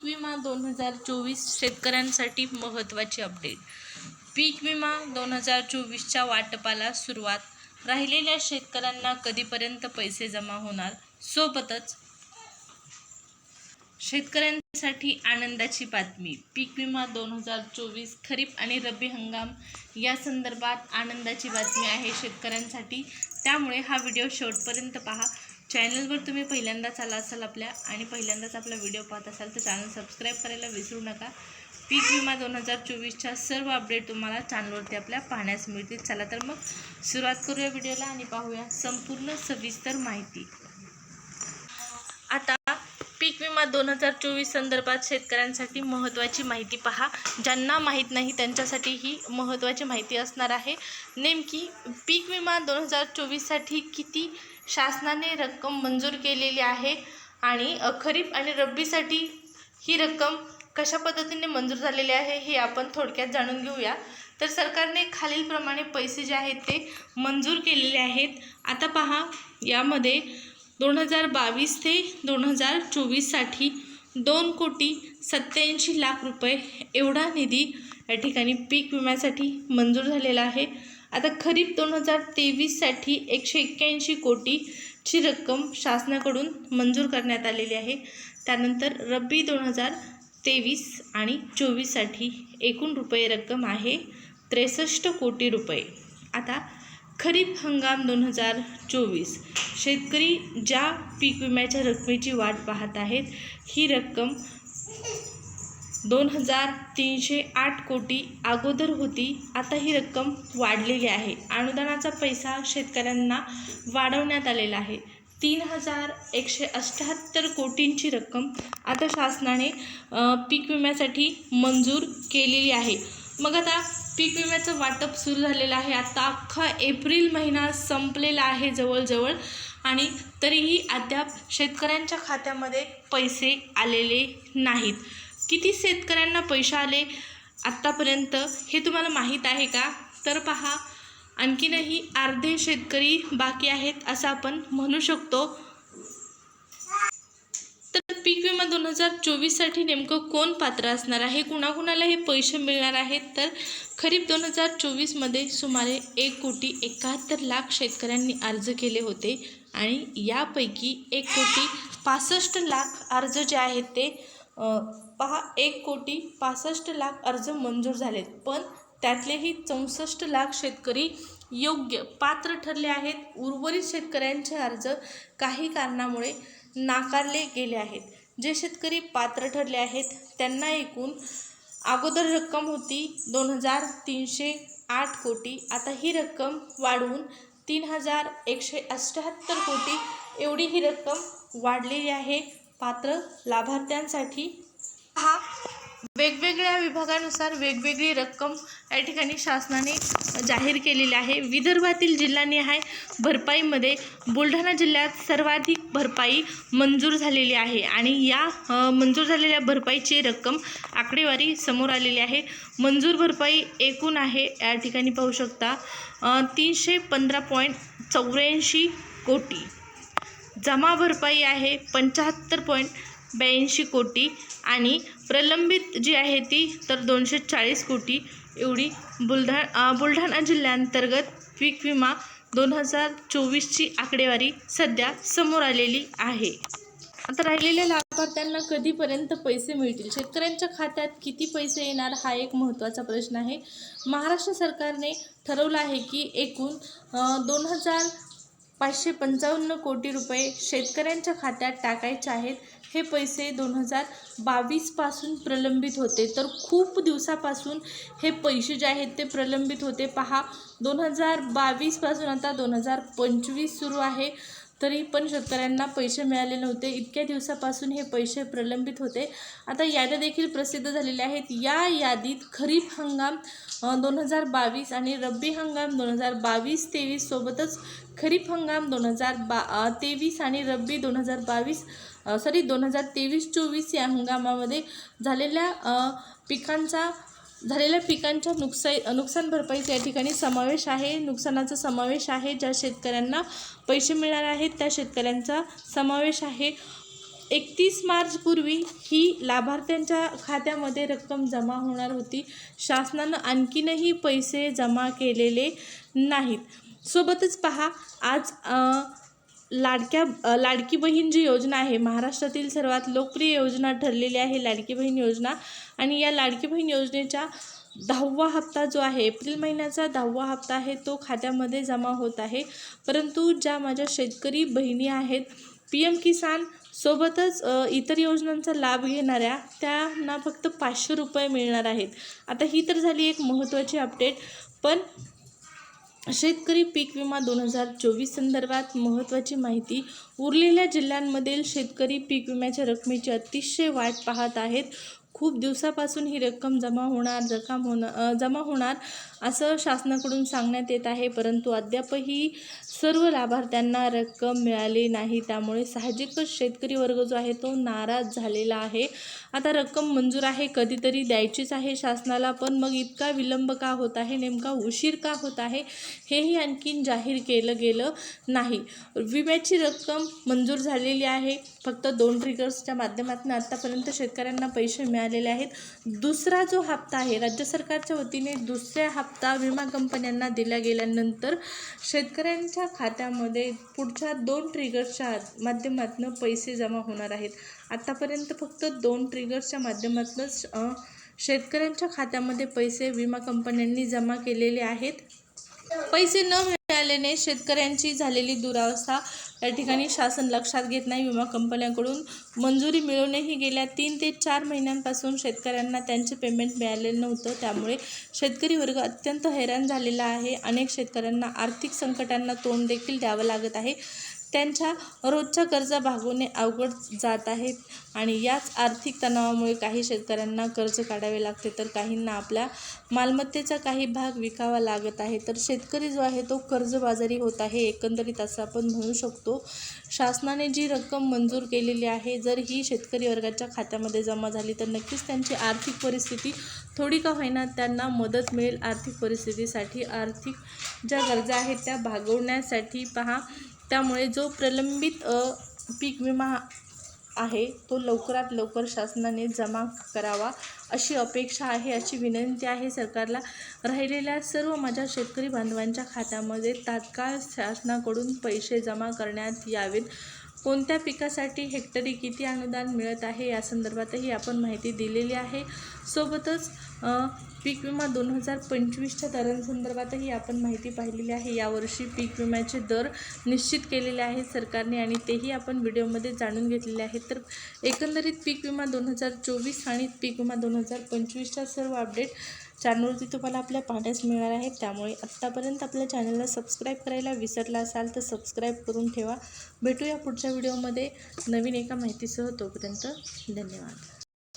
विमा दोन हजार चोवीस शेतकऱ्यांसाठी महत्त्वाची अपडेट पीक विमा दोन हजार चोवीसच्या वाटपाला सुरुवात. राहिलेल्या शेतकऱ्यांना कधीपर्यंत पैसे जमा होणार? सोबतच शेतकऱ्यांसाठी आनंदाची बातमी. पीक विमा दोन हजार चोवीस खरीप आणि रब्बी हंगाम या संदर्भात आनंदाची बातमी आहे शेतकऱ्यांसाठी. त्यामुळे हा व्हिडिओ शेवटपर्यंत पहा. चॅनलवर तुम्ही पहिल्यांदाच आला असाल आपल्या आणि पहिल्यांदाच आपला व्हिडिओ पाहत असाल तर चॅनल सबस्क्राईब करायला विसरू नका. पीक विमा दोन हजार चोवीसच्या सर्व अपडेट तुम्हाला चॅनलवरती आपल्या पाहण्यास मिळतील. चला तर मग सुरुवात करूया व्हिडिओला आणि पाहूया संपूर्ण सविस्तर माहिती. आता पीक विमा दोन हजार चोवीस संदर्भात शेतकऱ्यांसाठी महत्त्वाची माहिती पहा. ज्यांना माहीत नाही त्यांच्यासाठी ही महत्त्वाची माहिती असणार आहे. नेमकी पीक विमा दोन हजार चोवीससाठी किती शासनाने रक्कम मंजूर केलेली आहे आणि खरीप आणि रब्बीसाठी ही रक्कम कशा पद्धतीने मंजूर झालेली आहे हे आपण थोडक्यात जाणून घेऊया. तर सरकारने खालीलप्रमाणे पैसे जे आहेत ते मंजूर केलेले आहेत. आता पहा यामध्ये दोन हजार बावीस ते दोन हजार चोवीससाठी दोन कोटी सत्त्याऐंशी लाख रुपये एवढा निधी या ठिकाणी पीक विम्यासाठी मंजूर झालेला आहे. आता खरीप दोन हजार तेवीससाठी एकशे एक्क्याऐंशी कोटीची रक्कम शासनाकडून मंजूर करण्यात आलेली आहे. त्यानंतर रब्बी दोन हजार तेवीस आणि चोवीससाठी एकूण रुपये रक्कम आहे त्रेसष्ट कोटी रुपये. आता खरीप हंगाम दोन हजार चोवीस. शेतकरी ज्या पीक विम्याच्या रकमेची वाट पाहत आहेत ही रक्कम दोन हजार तीनशे आठ कोटी अगोदर होती. आता ही रक्कम वाढलेली आहे. अनुदानाचा पैसा शेतकऱ्यांना वाढवण्यात आलेला आहे. तीन हजार एकशे अठ्ठ्याहत्तर कोटींची रक्कम आता शासनाने पीक विम्यासाठी मंजूर केलेली आहे. मग आता पीक विम्याचं वाटप सुरू झालेलं आहे. आता अख्खा एप्रिल महिना संपलेला आहे जवळजवळ आणि तरीही अद्याप शेतकऱ्यांच्या खात्यामध्ये पैसे आलेले नाहीत. किती शेतकऱ्यांना पैसे आले आत्तापर्यंत हे तुम्हाला माहीत आहे का? तर पहा आणखीनही अर्धे शेतकरी बाकी आहेत असं आपण म्हणू शकतो. तर पीक विमा दोन हजार चोवीससाठी नेमकं कोण पात्र असणार आहे? कुणाकुणाला हे पैसे मिळणार आहेत? तर खरीप दोन हजार चोवीसमध्ये सुमारे एक कोटी एकाहत्तर लाख शेतकऱ्यांनी अर्ज केले होते आणि यापैकी एक कोटी पासष्ट लाख अर्ज जे आहेत ते पहा एक कोटी पासष्ट लाख अर्ज मंजूर झालेत पण त्यातलेही चौसष्ट लाख शेतकरी योग्य पात्र ठरले आहेत. उर्वरित शेतकऱ्यांचे अर्ज काही कारणामुळे नाकारले गेले आहेत. जे शेतकरी पात्र ठरले आहेत त्यांना एकूण अगोदर रक्कम होती दोन हजार तीनशे आठ कोटी. आता ही रक्कम वाढवून तीन हजार एकशे अठ्ठ्याहत्तर कोटी. एवढी ही रक्कम वाढलेली आहे. पात्र लाभार्थ्यांसाठी. हा. वेगवेगळ्या विभागानुसार वेगवेगळी रक्कम या ठिकाणी शासनाने जाहीर केलेली आहे. विदर्भातील जिल्हानिहाय भरपाईमध्ये बुलढाणा जिल्ह्यात सर्वाधिक भरपाई मंजूर झालेली आहे आणि या मंजूर झालेल्या भरपाईची रक्कम आकडेवारी समोर आलेली आहे. मंजूर भरपाई एकूण आहे या ठिकाणी पाहू शकता तीनशे पंधरा पॉईंट चौऱ्याऐंशी कोटी. जमा भरपाई आहे पंच्याहत्तर पॉईंट ब्याऐंशी कोटी आणि प्रलंबित जी आहे ती तर दोनशे चाळीस कोटी. एवढी बुलढा बुलढाणा जिल्ह्यांतर्गत पीक विमा दोन हजार चोवीसची आकडेवारी सध्या समोर आलेली आहे. आता राहिलेल्या लाभार्थ्यांना कधीपर्यंत पैसे मिळतील? शेतकऱ्यांच्या खात्यात किती पैसे येणार? हा एक महत्त्वाचा प्रश्न आहे. महाराष्ट्र सरकारने ठरवलं आहे की एकूण दोन हजार पाचशे पंचावन्न कोटी रुपये शेतकऱ्यांच्या खात्यात टाकायचे आहेत. हे पैसे दोन हजार बावीसपासून प्रलंबित होते. तर खूप दिवसापासून हे पैसे जे आहेत ते प्रलंबित होते. पहा दोन हजार बावीसपासून आता दोन हजार पंचवीस सुरू आहे. तरी पण शेतकऱ्यांना पैसे मिळाले नव्हते. इतक्या दिवसापासून हे पैसे प्रलंबित होते. आता याद्या देखील प्रसिद्ध झालेल्या आहेत. या यादीत खरीप हंगाम दोन हजार बावीस आणि रब्बी हंगाम दोन हजार बावीस तेवीस सोबतच खरीप हंगाम दोन हजार बा तेवीस आणि रब्बी दोन हजार बावीस सॉरी दोन हजार तेवीस चोवीस या हंगामामध्ये झालेल्या पिकांचा झालेल्या पिकांच्या नुकसा नुकसान भरपाईचा या ठिकाणी समावेश आहे. नुकसानाचा समावेश आहे. ज्या शेतकऱ्यांना पैसे मिळणार आहेत त्या शेतकऱ्यांचा समावेश आहे. एकतीस मार्चपूर्वी ही लाभार्थ्यांच्या खात्यामध्ये रक्कम जमा होणार होती. शासनानं आणखीनही पैसे जमा केलेले नाहीत. सोबतच पहा आज लाडक्या लाडकी बहीण जी योजना आहे महाराष्ट्रातील सर्वात लोकप्रिय योजना ठरलेली आहे लाडकी बहीण योजना. आणि या लाडकी बहीण योजनेच्या दहावा हप्ता जो आहे एप्रिल महिन्याचा दहावा हप्ता आहे तो खात्यामध्ये जमा होत आहे. परंतु ज्या माझ्या शेतकरी बहिणी आहेत पी एम किसान सोबतच इतर योजनांचा लाभ घेणाऱ्या त्यांना फक्त पाचशे रुपये मिळणार आहेत. आता ही तर झाली एक महत्त्वाची अपडेट पण शेतकरी पीक विमा दोन हजार चोवीस संदर्भात महत्त्वाची माहिती उरलेल्या जिल्ह्यांमधील शेतकरी पीक विम्याच्या रकमेची अतिशय वाट पाहत आहेत. खूप दिवसापासून ही रक्कम जमा होणार जकाम होणार जमा होणार. असं शासनाकडून सांगण्यात येत आहे. परंतु अद्यापही सर्व लाभार्थ्यांना रक्कम मिळाली नाही. त्यामुळे साहजिकच शेतकरी वर्ग जो आहे तो नाराज झालेला आहे. आता रक्कम मंजूर आहे कधीतरी द्यायचीच आहे शासनाला पण मग इतका विलंब का होत आहे? नेमका उशीर का होत आहे? हेही आणखीन जाहीर केलं गेलं नाही. विम्याची रक्कम मंजूर झालेली आहे. फक्त दोन ट्रिगर्सच्या माध्यमातून आत्तापर्यंत शेतकऱ्यांना पैसे मिळालेले आहेत. दुसरा जो हप्ता आहे राज्य सरकारच्या वतीने दुसऱ्या हप्ता विमा कंपन्यांना दिला गेल्यानंतर शेतकऱ्यांच्या खात्यामध्ये पुढच्या दोन ट्रिगर्सच्या माध्यमातून पैसे जमा होणार आहेत. आत्तापर्यंत फक्त दोन ट्रिगर्सच्या माध्यमातूनच शेतकऱ्यांच्या खात्यामध्ये पैसे विमा कंपन्यांनी जमा केलेले आहेत. पैसे न मिळाल्याने शेतकऱ्यांची झालेली दुरावस्था या ठिकाणी शासन लक्षात घेत नाही. विमा कंपन्यांकडून मंजुरी मिळवणेही गेल्या तीन ते चार महिन्यांपासून शेतकऱ्यांना त्यांचे पेमेंट मिळालेलं नव्हतं. त्यामुळे शेतकरी वर्ग अत्यंत हैराण झालेला आहे. अनेक शेतकऱ्यांना आर्थिक संकटांना तोंड देखील द्यावं लागत आहे. त्यांच्या रोजच्या गरजा भागवणे अवघड जात आहेत आणि याच आर्थिक तणावामुळे काही शेतकऱ्यांना कर्ज काढावे लागते तर काहींना आपल्या मालमत्तेचा काही भाग विकावा लागत आहे. तर शेतकरी जो आहे तो कर्जबाजारी होत आहे. एकंदरीत असं आपण म्हणू शकतो शासनाने जी रक्कम मंजूर केलेली आहे जर ही शेतकरी वर्गाच्या खात्यामध्ये जमा झाली तर नक्कीच त्यांची आर्थिक परिस्थिती थोडी का होईना त्यांना मदत मिळेल. आर्थिक परिस्थितीसाठी आर्थिक ज्या गरजा आहेत त्या भागवण्यासाठी पहा. त्यामुळे जो प्रलंबित पीक विमा आहे तो लवकरात लवकर शासनाने जमा करावा अशी अपेक्षा आहे अशी विनंती आहे. सरकारला राहिलेल्या सर्व माझ्या शेतकरी बांधवांच्या खात्यामध्ये तात्काळ शासनाकडून पैसे जमा करण्यात यावेत. कोणत्या पिकासाठी हेक्टरी किती अनुदान मिळत आहे या संदर्भातही आपण माहिती दिलेली आहे. सोबतच पीक विमा दोन हजार पंचवीसच्या दरांसंदर्भातही आपण माहिती पाहिलेली आहे. यावर्षी पीक विम्याचे दर निश्चित केलेले आहेत सरकारने आणि तेही आपण व्हिडिओमध्ये जाणून घेतलेले आहेत. तर एकंदरीत पीक विमा दोन हजार चोवीस आणि पीक विमा दोन हजार पंचवीसच्या सर्व अपडेट चॅनलवरती तुम्हाला आपल्या पाहण्यास मिळणार आहे त्यामुळे आत्तापर्यंत आपल्या चॅनलला सबस्क्राईब करायला विसरला असाल तर सबस्क्राईब करून ठेवा. भेटूया पुढच्या व्हिडिओमध्ये नवीन एका माहितीसह. तोपर्यंत धन्यवाद.